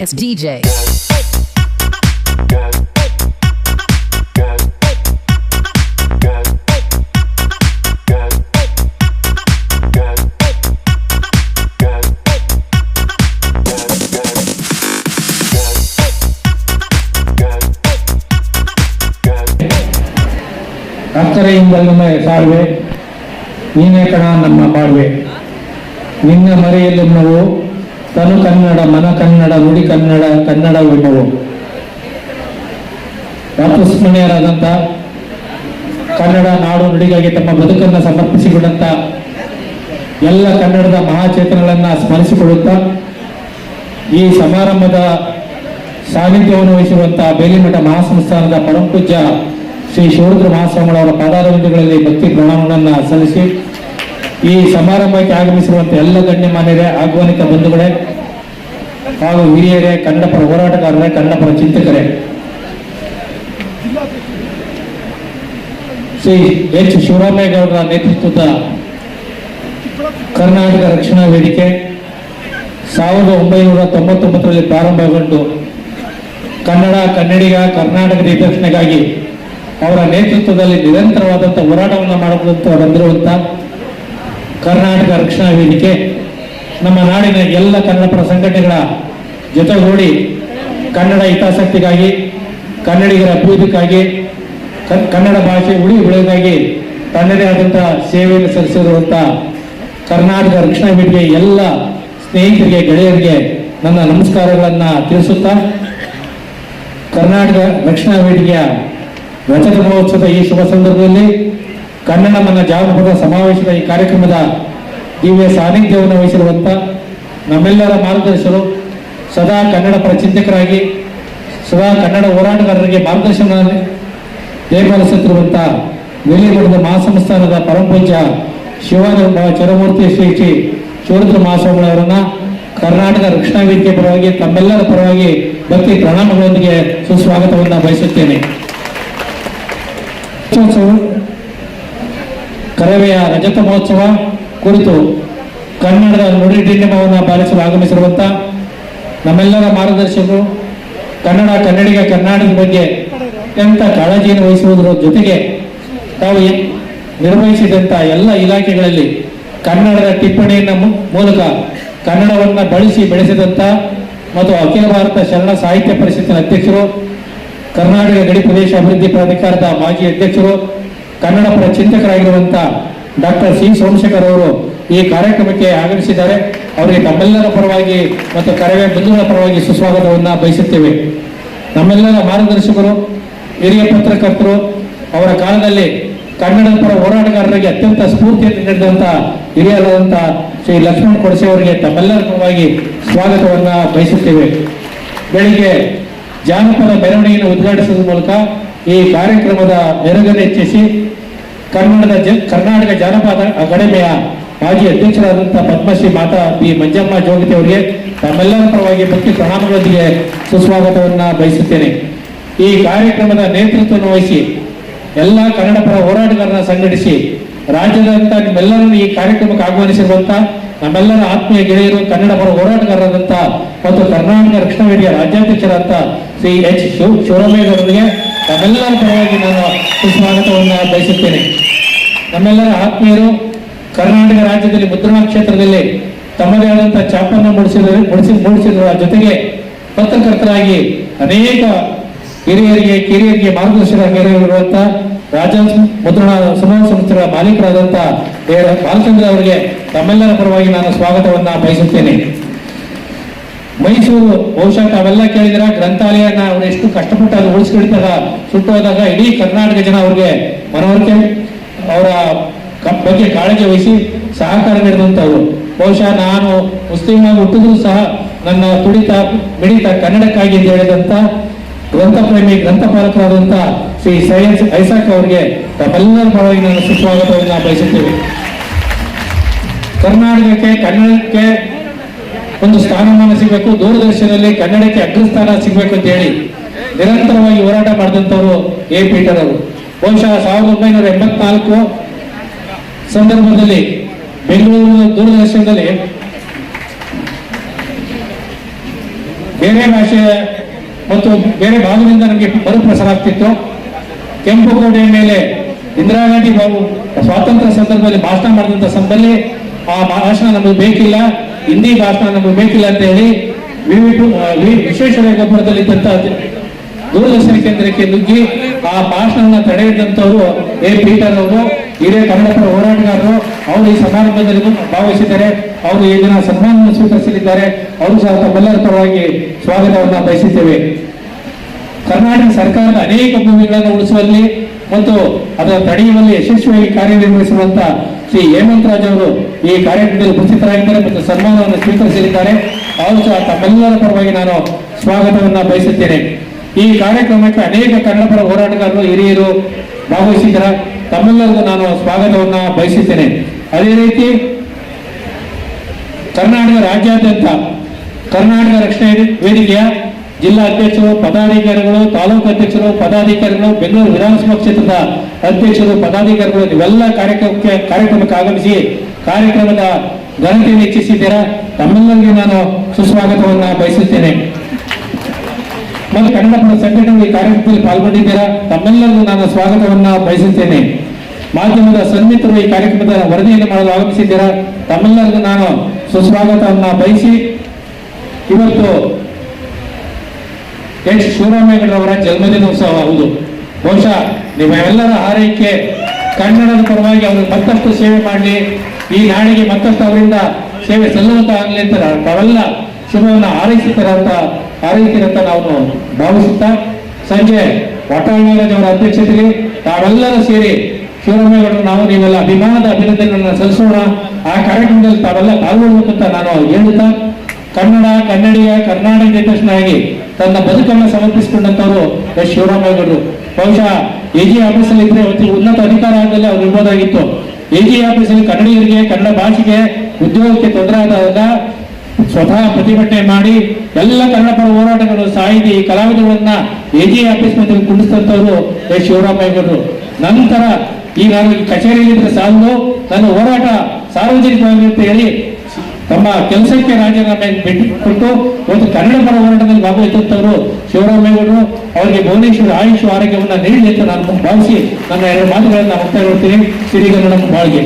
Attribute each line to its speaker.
Speaker 1: dance DJ.
Speaker 2: ಅಕ್ಕರೆಯಿಂದಲೇ Salve ನೀನೇ ಕಣ ನಮ್ಮ ಬಾಳ್ವೆ ನಿನ್ನ ಮರೆಯಲೆನ್ನವು ತನು ಕನ್ನಡ, ಮನ ಕನ್ನಡ, ನುಡಿ ಕನ್ನಡ ಕನ್ನಡ ಕನ್ನಡವೆನ್ನುವು ಅಪುಸ್ಮರಣೀಯರಾದಂಥ ಕನ್ನಡ, ನಾಡು, ನುಡಿಗಾಗಿ ತಮ್ಮ ಬದುಕನ್ನು ಸಮರ್ಪಿಸಿಕೊಂಡಂತ ಎಲ್ಲ ಕನ್ನಡದ ಮಹಾಚೇತನಗಳನ್ನು ಸ್ಮರಿಸಿಕೊಳ್ಳುತ್ತಾ ಈ ಸಮಾರಂಭದ ಸಾನ್ನಿಧ್ಯವನ್ನು ವಹಿಸಿರುವಂತಹ ಬೇಲಿಮಠ ಮಹಾಸಂಸ್ಥಾನದ ಪರಮಪೂಜ್ಯ ಶ್ರೀ ಶಿವರುದ್ರ ಮಹಾಸ್ವಾಮಿಗಳವರ ಪಾದಾರವಿಂದಗಳಲ್ಲಿ ಭಕ್ತಿ ಪ್ರಣಾಮಗಳನ್ನು ಸಲ್ಲಿಸಿ ಈ ಸಮಾರಂಭಕ್ಕೆ ಆಗಮಿಸಿರುವಂತಹ ಎಲ್ಲ ಗಣ್ಯಮಾನ್ಯರೇ ಆಹ್ವಾನಿತ ಬಂಧುಗಳೇ, ಹಾಗೂ ಹಿರಿಯರೇ ಕನ್ನಡಪರ ಹೋರಾಟಗಾರರೇ ಕನ್ನಡಪರ ಚಿಂತಕರೇ. ಶ್ರೀ ಎಚ್. ಶಿವರಾಮೇಗೌಡರ ನೇತೃತ್ವದ ಕರ್ನಾಟಕ ರಕ್ಷಣಾ ವೇದಿಕೆ ಸಾವಿರದ ಒಂಬೈನೂರ ತೊಂಬತ್ತೊಂಬತ್ತರಲ್ಲಿ ಪ್ರಾರಂಭಗೊಂಡು ಕನ್ನಡ ಕನ್ನಡಿಗ ಕರ್ನಾಟಕದ ಹಿತರಕ್ಷಣೆಗಾಗಿ ಅವರ ನೇತೃತ್ವದಲ್ಲಿ ನಿರಂತರವಾದಂಥ ಹೋರಾಟವನ್ನು ಮಾಡುವಂತ ಬಂದಿರುವಂಥ ಕರ್ನಾಟಕ ರಕ್ಷಣಾ ವೇದಿಕೆ, ನಮ್ಮ ನಾಡಿನ ಎಲ್ಲ ಕನ್ನಡಪರ ಸಂಘಟನೆಗಳ ಜೊತೆಗೂಡಿ ಕನ್ನಡ ಹಿತಾಸಕ್ತಿಗಾಗಿ, ಕನ್ನಡಿಗರ ಅಭಿವೃದ್ಧಿಗಾಗಿ ಕನ್ನಡ ಭಾಷೆ ಉಳಿ ಉಳಿಯೋದಾಗಿ ತನ್ನದೇ ಆದಂತಹ ಸೇವೆಯನ್ನು ಸಲ್ಲಿಸಿರುವಂಥ ಕರ್ನಾಟಕ ರಕ್ಷಣಾ ವೇದಿಕೆ ಎಲ್ಲ ಸ್ನೇಹಿತರಿಗೆ, ಗೆಳೆಯರಿಗೆ ನನ್ನ ನಮಸ್ಕಾರಗಳನ್ನು ತಿಳಿಸುತ್ತಾ, ಕರ್ನಾಟಕ ರಕ್ಷಣಾ ವೇದಿಕೆಯ ರಜತ ಮಹೋತ್ಸವದ ಈ ಶುಭ ಸಂದರ್ಭದಲ್ಲಿ ಕನ್ನಡ ನನ್ನ ಜಾನಪದ ಸಮಾವೇಶದ ಈ ಕಾರ್ಯಕ್ರಮದ ದಿವ್ಯ ಸಾನ್ನಿಧ್ಯವನ್ನು ವಹಿಸಿರುವಂಥ ನಮ್ಮೆಲ್ಲರ ಮಾರ್ಗದರ್ಶಕರು, ಸದಾ ಕನ್ನಡ ಚಿಂತಕರಾಗಿ ಸದಾ ಕನ್ನಡ ಹೋರಾಟಗಾರರಿಗೆ ಮಾರ್ಗದರ್ಶನ ದೇಪಾಲಿಸುತ್ತಿರುವಂಥ ವೇಲಿಮಠದ ಮಹಾಸಂಸ್ಥಾನದ ಪರಮಪೂಜ್ಯ ಶಿವಾನಂದ ಚರಮೂರ್ತಿ ಶ್ರೀ ಶ್ರೀ ಶಿವರುದ್ರ ಮಹಾಸ್ವಾಮಿಗಳವರನ್ನ ಕರ್ನಾಟಕ ರಕ್ಷಣಾ ವೇದಿಕೆ ಪರವಾಗಿ, ತಮ್ಮೆಲ್ಲರ ಪರವಾಗಿ ಭಕ್ತಿ ಪ್ರಣಾಮಗಳೊಂದಿಗೆ ಸುಸ್ವಾಗತವನ್ನು ಬಯಸುತ್ತೇನೆ. ಕರವೆಯ ರಜತ ಮಹೋತ್ಸವ ಕುರಿತು ಕನ್ನಡದ ನುಡಿ ಡಿಂಡಿಮವನ್ನು ಪಾಲಿಸಲು ಆಗಮಿಸಿರುವಂಥ ನಮ್ಮೆಲ್ಲರ ಮಾರ್ಗದರ್ಶಕರು, ಕನ್ನಡ ಕನ್ನಡಿಗ ಕರ್ನಾಟಕದ ಬಗ್ಗೆ ಅತ್ಯಂತ ಕಾಳಜಿಯನ್ನು ವಹಿಸುವುದರ ಜೊತೆಗೆ ತಾವು ನಿರ್ವಹಿಸಿದಂಥ ಎಲ್ಲ ಇಲಾಖೆಗಳಲ್ಲಿ ಕನ್ನಡದ ಟಿಪ್ಪಣಿಯ ಮು- ಮೂಲಕ ಕನ್ನಡವನ್ನು ಬಳಸಿ ಬೆಳೆಸಿದಂಥ ಮತ್ತು ಅಖಿಲ ಭಾರತ ಶರಣ ಸಾಹಿತ್ಯ ಪರಿಷತ್ತಿನ ಅಧ್ಯಕ್ಷರು, ಕರ್ನಾಟಕ ಗಡಿ ಪ್ರದೇಶ ಅಭಿವೃದ್ಧಿ ಪ್ರಾಧಿಕಾರದ ಮಾಜಿ ಅಧ್ಯಕ್ಷರು ಕನ್ನಡ ಪರ ಚಿಂತಕರಾಗಿರುವಂತ ಡಾಕ್ಟರ್ ಸಿ ಸೋಮಶೇಖರ್ ಅವರು ಈ ಕಾರ್ಯಕ್ರಮಕ್ಕೆ ಆಗಮಿಸಿದ್ದಾರೆ. ಅವರಿಗೆ ತಮ್ಮೆಲ್ಲರ ಪರವಾಗಿ ಮತ್ತು ಕರವೇ ಬಂಧುಗಳ ಪರವಾಗಿ ಸುಸ್ವಾಗತವನ್ನ ಬಯಸುತ್ತೇವೆ. ನಮ್ಮೆಲ್ಲರ ಮಾರ್ಗದರ್ಶಕರು, ಹಿರಿಯ ಪತ್ರಕರ್ತರು, ಅವರ ಕಾಲದಲ್ಲಿ ಕನ್ನಡ ಪರ ಹೋರಾಟಗಾರರಿಗೆ ಅತ್ಯಂತ ಸ್ಫೂರ್ತಿಯನ್ನು ನೀಡಿದಂತ ಹಿರಿಯರಾದಂಥ ಶ್ರೀ ಲಕ್ಷ್ಮಣ್ ಕೊಡಸೆ ಅವರಿಗೆ ತಮ್ಮೆಲ್ಲರ ಪರವಾಗಿ ಸ್ವಾಗತವನ್ನ ಬಯಸುತ್ತೇವೆ. ಬೆಳಿಗ್ಗೆ ಜಾನಪದ ಮೆರವಣಿಗೆಯನ್ನು ಉದ್ಘಾಟಿಸುವ ಮೂಲಕ ಈ ಕಾರ್ಯಕ್ರಮದ ಮೆರುಗನ್ನು ಹೆಚ್ಚಿಸಿ ಕನ್ನಡದ ಜ, ಕರ್ನಾಟಕ ಜಾನಪದ ಅಕಾಡೆಮಿಯ ಮಾಜಿ ಅಧ್ಯಕ್ಷರಾದಂಥ ಪದ್ಮಶ್ರೀ ಮಾತಾ ಪಿ ಮಂಜಮ್ಮ ಜೋಗತಿ ಅವರಿಗೆ ತಮ್ಮೆಲ್ಲರ ಪರವಾಗಿ ಭಕ್ತಿ ಪ್ರಣಾಮಗಳೊಂದಿಗೆ ಸುಸ್ವಾಗತವನ್ನು ಬಯಸುತ್ತೇನೆ. ಈ ಕಾರ್ಯಕ್ರಮದ ನೇತೃತ್ವವನ್ನು ವಹಿಸಿ ಎಲ್ಲ ಕನ್ನಡ ಪರ ಹೋರಾಟಗಾರರನ್ನ ಸಂಘಟಿಸಿ ರಾಜ್ಯದಂತ ನಿಮ್ಮೆಲ್ಲರನ್ನು ಈ ಕಾರ್ಯಕ್ರಮಕ್ಕೆ ಆಹ್ವಾನಿಸಿರುವಂತ ನಮ್ಮೆಲ್ಲರ ಆತ್ಮೀಯ ಗೆಳೆಯರು, ಕನ್ನಡ ಪರ ಹೋರಾಟಗಾರರಾದಂಥ ಮತ್ತು ಕರ್ನಾಟಕ ರಕ್ಷಣಾ ವೇದಿಕೆಯ ರಾಜ್ಯಾಧ್ಯಕ್ಷರಾದಂಥ ಶ್ರೀ ಎಚ್ ಶಿವ ಶಿವರಾಮೇಗೌಡರಿಗೆ ತಮ್ಮೆಲ್ಲರ ಪರವಾಗಿ ನಾನು ಸುಸ್ವಾಗತವನ್ನು ಬಯಸುತ್ತೇನೆ ನಮ್ಮೆಲ್ಲರ ಆತ್ಮೀಯರು ಕರ್ನಾಟಕ ರಾಜ್ಯದಲ್ಲಿ ಮುದ್ರಣ ಕ್ಷೇತ್ರದಲ್ಲಿ ತಮ್ಮದೇ ಆದಂತಹ ಚಾಪನ್ನು ಮೂಡಿಸಿದ ಮೂಡಿಸಿ ಮೂಡಿಸಿರುವ ಜೊತೆಗೆ ಪತ್ರಕರ್ತರಾಗಿ ಅನೇಕ ಹಿರಿಯರಿಗೆ, ಕಿರಿಯರಿಗೆ ಮಾರ್ಗದರ್ಶಕರಾಗಿರುವಂತ ರಾಜ ಮುದ್ರಣ ಸಮೂಹ ಸಂಸ್ಥೆಗಳ ಮಾಲೀಕರಾದಂತಹ. ಬಾಲಚಂದ್ರ ಅವರಿಗೆ ತಮ್ಮೆಲ್ಲರ ಪರವಾಗಿ ನಾನು ಸ್ವಾಗತವನ್ನ ಬಯಸುತ್ತೇನೆ ಮೈಸೂರು ಬಹುಶಃ ತಾವೆಲ್ಲ ಕೇಳಿದಿರ ಗ್ರಂಥಾಲಯನ ಅವ್ರು ಎಷ್ಟು ಕಷ್ಟಪಟ್ಟು ಅದು ಉಳಿಸ್ಕೊಳ್ತಾರ ಸುಟ್ಟು ಹೋದಾಗ ಇಡೀ ಕರ್ನಾಟಕ ಜನ ಅವ್ರಿಗೆ ಮನವರಿಕೆ, ಅವರ ಬಗ್ಗೆ ಕಾಳಜಿ ವಹಿಸಿ ಸಹಕಾರ ನೀಡಿದಂಥವ್ರು. ಬಹುಶಃ ನಾನು ಮುಸ್ಲಿಂ ಆಗಿ ಹುಟ್ಟಿದ್ರು ಸಹ ನನ್ನ ತುಡಿತ, ಮಿಡಿತ ಕನ್ನಡಕ್ಕಾಗಿ ಅಂತ ಹೇಳಿದಂತ ಗ್ರಂಥಪ್ರೇಮಿ, ಗ್ರಂಥಪಾಲಕರಾದಂಥ ಶ್ರೀ ಸೈಯದ್ ಐಸಾಕ್ ಅವರಿಗೆ ತಮ್ಮೆಲ್ಲರ ಪರವಾಗಿ ನಾನು ಸುಸ್ವಾಗತವನ್ನು ಬಯಸುತ್ತೇವೆ ಕರ್ನಾಟಕಕ್ಕೆ, ಕನ್ನಡಕ್ಕೆ ಒಂದು ಸ್ಥಾನಮಾನ ಸಿಗಬೇಕು. ದೂರದರ್ಶನದಲ್ಲಿ ಕನ್ನಡಕ್ಕೆ ಅಗ್ರಸ್ಥಾನ ಸಿಗಬೇಕು ಅಂತ ಹೇಳಿ ನಿರಂತರವಾಗಿ ಹೋರಾಟ ಮಾಡಿದಂಥವರು ಎ. ಪೀಟರ್ ಅವರು. ಬಹುಶಃ ಸಾವಿರದ ಒಂಬೈನೂರ ಎಂಬತ್ನಾಲ್ಕು ಸಂದರ್ಭದಲ್ಲಿ ಬೆಂಗಳೂರು ದೂರದರ್ಶನದಲ್ಲಿ ಬೇರೆ ಭಾಷೆ ಮತ್ತು ಬೇರೆ ಭಾಗದಿಂದ ನಮಗೆ ಮರುಪ್ರಸಾರ ಆಗ್ತಿತ್ತು. ಕೆಂಪು ಕೋಟೆಯ ಮೇಲೆ ಇಂದಿರಾ ಗಾಂಧಿ ಬಾಬು ಸ್ವಾತಂತ್ರ್ಯ ಸಂದರ್ಭದಲ್ಲಿ ಭಾಷಣ ಮಾಡಿದಂಥ ಸಂದರ್ಭದಲ್ಲಿ ಆ ಭಾಷಣ ನಮಗೆ ಬೇಕಿಲ್ಲ. ಹಿಂದಿ ಭಾಷಣ ನಮಗೆ ಬೇಕಿಲ್ಲ ಅಂತ ಹೇಳಿ ವಿವಿ- ಆ, ವಿ- ತಂತ ದೂರದರ್ಶನ ಕೇಂದ್ರಕ್ಕೆ ನುಗ್ಗಿ ಆ ಭಾಷಣವನ್ನು ತಡೆ ಏ ಎ. ಪೀಟರ್ ಅವರು ಹಿರಿಯ ಕನ್ನಡ ಪರ ಹೋರಾಟಗಾರರು ಅವರು ಈ ಸಮಾರಂಭದಲ್ಲಿ ಭಾಗವಹಿಸಿದ್ದಾರೆ. ಅವರು ಈ ದಿನ ಸನ್ಮಾನವನ್ನು ಸ್ವೀಕರಿಸಲಿದ್ದಾರೆ. ಅವರು ಸಹ ತಮ್ಮೆಲ್ಲರ ಪರವಾಗಿ ಸ್ವಾಗತವನ್ನು ಬಯಸಿದ್ದೇವೆ ಕರ್ನಾಟಕ ಸರ್ಕಾರದ ಅನೇಕ ಭೂಮಿಗಳನ್ನು ಉಳಿಸುವಲ್ಲಿ ಮತ್ತು ಅದರ ತಡೆಯುವಲ್ಲಿ ಯಶಸ್ವಿಯಾಗಿ ಕಾರ್ಯನಿರ್ವಹಿಸುವಂತ ಶ್ರೀ ಹೇಮಂತ್ ರಾಜ್ ಅವರು ಈ ಕಾರ್ಯಕ್ರಮದಲ್ಲಿ ಉಪಸ್ಥಿತರಾಗಿದ್ದಾರೆ ಮತ್ತು ಸನ್ಮಾನವನ್ನು ಸ್ವೀಕರಿಸಲಿದ್ದಾರೆ. ಅವರು ಸಹ ತಮ್ಮೆಲ್ಲರ ಪರವಾಗಿ ನಾನು ಸ್ವಾಗತವನ್ನು ಬಯಸುತ್ತೇನೆ. ಈ ಕಾರ್ಯಕ್ರಮಕ್ಕೆ ಅನೇಕ ಕನ್ನಡಪರ ಹೋರಾಟಗಾರರು ಹಿರಿಯರು ಭಾಗವಹಿಸಿದ್ದಾರೆ. ತಮ್ಮೆಲ್ಲರಿಗೂ ನಾನು ಸ್ವಾಗತವನ್ನು ಬಯಸುತ್ತೇನೆ. ಅದೇ ರೀತಿ ಕರ್ನಾಟಕ ರಾಜ್ಯಾದ್ಯಂತ ಕರ್ನಾಟಕ ರಕ್ಷಣೆ ವೇದಿಕೆಯ ಜಿಲ್ಲಾ ಅಧ್ಯಕ್ಷರು, ಪದಾಧಿಕಾರಿಗಳು, ತಾಲೂಕು ಅಧ್ಯಕ್ಷರು, ಪದಾಧಿಕಾರಿಗಳು, ಬೆಂಗಳೂರು ವಿಧಾನಸಭಾ ಕ್ಷೇತ್ರದ ಅಧ್ಯಕ್ಷರು, ಪದಾಧಿಕಾರಿಗಳು, ನೀವೆಲ್ಲ ಕಾರ್ಯಕ್ರಮಕ್ಕೆ ಕಾರ್ಯಕ್ರಮಕ್ಕೆ ಆಗಮಿಸಿ ಕಾರ್ಯಕ್ರಮದ ಘನತೆಯನ್ನು ಹೆಚ್ಚಿಸಿದ್ದೀರಾ? ತಮ್ಮೆಲ್ಲರಿಗೆ ನಾನು ಸುಸ್ವಾಗತವನ್ನು ಬಯಸುತ್ತೇನೆ. ಮತ್ತು ಕನ್ನಡ ಸಂಘಟನೆ ಕಾರ್ಯಕ್ರಮದಲ್ಲಿ ಪಾಲ್ಗೊಂಡಿದ್ದೀರಾ? ತಮ್ಮೆಲ್ಲರಿಗೂ ನಾನು ಸ್ವಾಗತವನ್ನು ಬಯಸುತ್ತೇನೆ. ಮಾಧ್ಯಮದ ಸನ್ಮಿತರು ಈ ಕಾರ್ಯಕ್ರಮದ ವರದಿಯನ್ನು ಮಾಡಲು ಆಗಮಿಸಿದ್ದೀರಾ? ತಮ್ಮೆಲ್ಲರಿಗೂ ನಾನು ಸುಸ್ವಾಗತವನ್ನು ಬಯಸಿ ಇವತ್ತು ಎಚ್ ಶಿವರಾಮೇಗೌಡರವರ ಜನ್ಮದಿನೋತ್ಸವ ಹೌದು. ಬಹುಶಃ ನಿಮ್ಮೆಲ್ಲರ ಹಾರೈಕೆ ಕನ್ನಡದ ಪರವಾಗಿ ಅವರು ಮತ್ತಷ್ಟು ಸೇವೆ ಮಾಡಲಿ ಈ ನಾಡಿಗೆ ಮತ್ತಷ್ಟು ಅವರಿಂದ ಸೇವೆ ಸಲ್ಲುವಂತ ಆಗಲಿ ಅಂತ ತಾವೆಲ್ಲ ಶುಭವನ್ನು ಹಾರೈಸುತ್ತಾರೆ ಅಂತ ಹಾರೈಸ್ತೀರ ಅಂತ ನಾವು ಭಾವಿಸುತ್ತಾ, ಸಂಜೆ ವಾಟಾಳ್ ಅವರ ಅಧ್ಯಕ್ಷತೆಯಲ್ಲಿ ತಾವೆಲ್ಲರೂ ಸೇರಿ ಶಿವರಾಮೇಗೌಡರು ನಾವು ನೀವೆಲ್ಲ ಅಭಿಮಾನದ ಅಭಿನಂದನೆಗಳನ್ನು ಸಲ್ಲಿಸೋಣ. ಆ ಕಾರ್ಯಕ್ರಮದಲ್ಲಿ ತಾವೆಲ್ಲ ಪಾಲ್ಗೊಳ್ಬೇಕಂತ ನಾನು ಹೇಳುತ್ತಾ ಕನ್ನಡ, ಕನ್ನಡಿಗ, ಕರ್ನಾಟಕ ನಿರ್ದೇಶನಾಗಿ ತನ್ನ ಬದುಕನ್ನು ಸಮರ್ಪಿಸಿಕೊಂಡಂತವರು ಎಸ್. ಶಿವರಾಮೇಗೌಡರು ಬಹುಶಃ ಎ ಜಿ ಆಫೀಸಲ್ಲಿ ಇದ್ರೆ ಉನ್ನತ ಅಧಿಕಾರ ಆಗದಲ್ಲಿ ಅವ್ರು ಇರ್ಬೋದಾಗಿತ್ತು. ಎ ಜಿ ಆಫೀಸಲ್ಲಿ ಕನ್ನಡಿಗರಿಗೆ, ಕನ್ನಡ ಭಾಷೆಗೆ ಉದ್ಯೋಗಕ್ಕೆ ತೊಂದರೆ ಆದಾಗ ಸ್ವತಃ ಪ್ರತಿಭಟನೆ ಮಾಡಿ ಎಲ್ಲ ಕನ್ನಡ ಪರ ಹೋರಾಟಗಳು ಸಾಹಿತಿ ಕಲಾವಿದರನ್ನ ಎ ಜಿ ಆಫೀಸ್ ಮುಂದೆ ಕುಂಡಿಸಿದಂತವರು ಎಸ್. ಶಿವರಾಮೇಗೌಡರು ನಂತರ ಈಗ ಕಚೇರಿಯಲ್ಲಿದ್ರೆ ಸಾಲದು. ನನ್ನ ಹೋರಾಟ ಸಾರ್ವಜನಿಕವಾಗಿರುತ್ತೆ ಹೇಳಿ ತಮ್ಮ ಕೆಲಸಕ್ಕೆ ರಾಜೀನಾಮೆ ಕೊಟ್ಟು ಒಂದು ಕನ್ನಡ ಪರ ಹೋರಾಟದಲ್ಲಿ ಭಾಗವಹಿಸುತ್ತವರು ಶಿವರಾಮೇಗೌಡರು ಅವರಿಗೆ ಭುವನೇಶ್ವರ ಆಯುಷ್ ಆರೋಗ್ಯವನ್ನು ನೀಡಲಿ ಅಂತ ನಾನು ಭಾವಿಸಿ ನನ್ನ ಎರಡು ಮಾತುಗಳನ್ನು ಹೋಗ್ತಾ ಇರ್ತೀನಿ ಸಿರಿಗನ್ನಡ ಬಾಳ್ಗೆ.